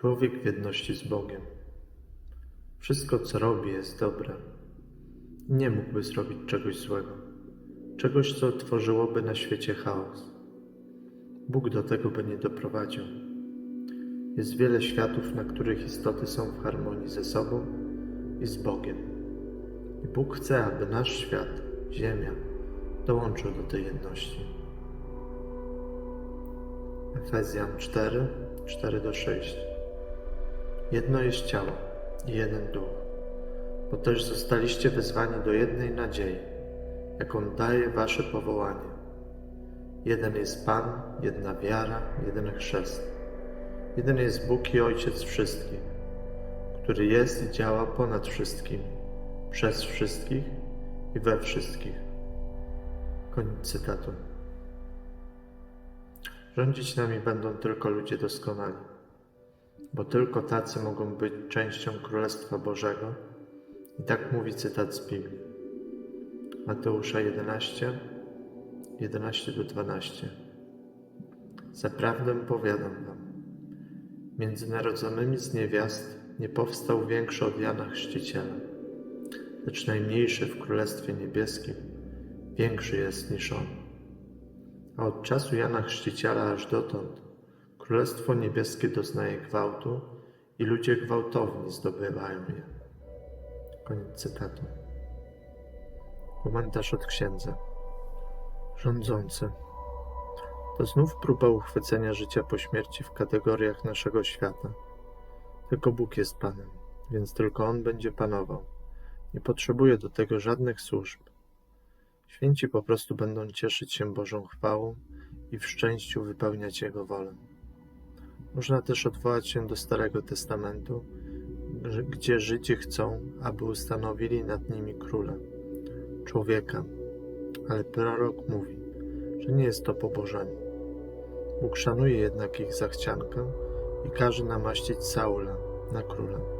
Człowiek w jedności z Bogiem. Wszystko, co robi, jest dobre. Nie mógłby zrobić czegoś złego, czegoś, co tworzyłoby na świecie chaos. Bóg do tego by nie doprowadził. Jest wiele światów, na których istoty są w harmonii ze sobą i z Bogiem. I Bóg chce, aby nasz świat, Ziemia, dołączył do tej jedności. Efezjan 4, 4 do 6. Jedno jest ciało i jeden duch, bo też zostaliście wezwani do jednej nadziei, jaką daje wasze powołanie. Jeden jest Pan, jedna wiara, jeden chrzest. Jeden jest Bóg i Ojciec wszystkich, który jest i działa ponad wszystkim, przez wszystkich i we wszystkich. Koniec cytatu. Rządzić nami będą tylko ludzie doskonali, bo tylko tacy mogą być częścią Królestwa Bożego. I tak mówi cytat z Biblii. Mateusza 11, 11 do 12. Zaprawdę powiadam wam, między narodzonymi z niewiast nie powstał większy od Jana Chrzciciela, lecz najmniejszy w Królestwie Niebieskim większy jest niż on. A od czasu Jana Chrzciciela aż dotąd Królestwo Niebieskie doznaje gwałtu i ludzie gwałtowni zdobywają je. Koniec cytatu. Komentarz od księdza. Rządzący. To znów próba uchwycenia życia po śmierci w kategoriach naszego świata. Tylko Bóg jest Panem, więc tylko On będzie panował. Nie potrzebuje do tego żadnych służb. Święci po prostu będą cieszyć się Bożą chwałą i w szczęściu wypełniać Jego wolę. Można też odwołać się do Starego Testamentu, gdzie Żydzi chcą, aby ustanowili nad nimi króla, człowieka, ale prorok mówi, że nie jest to pobożanie. Bóg szanuje jednak ich zachciankę i każe namaścić Saula na króla.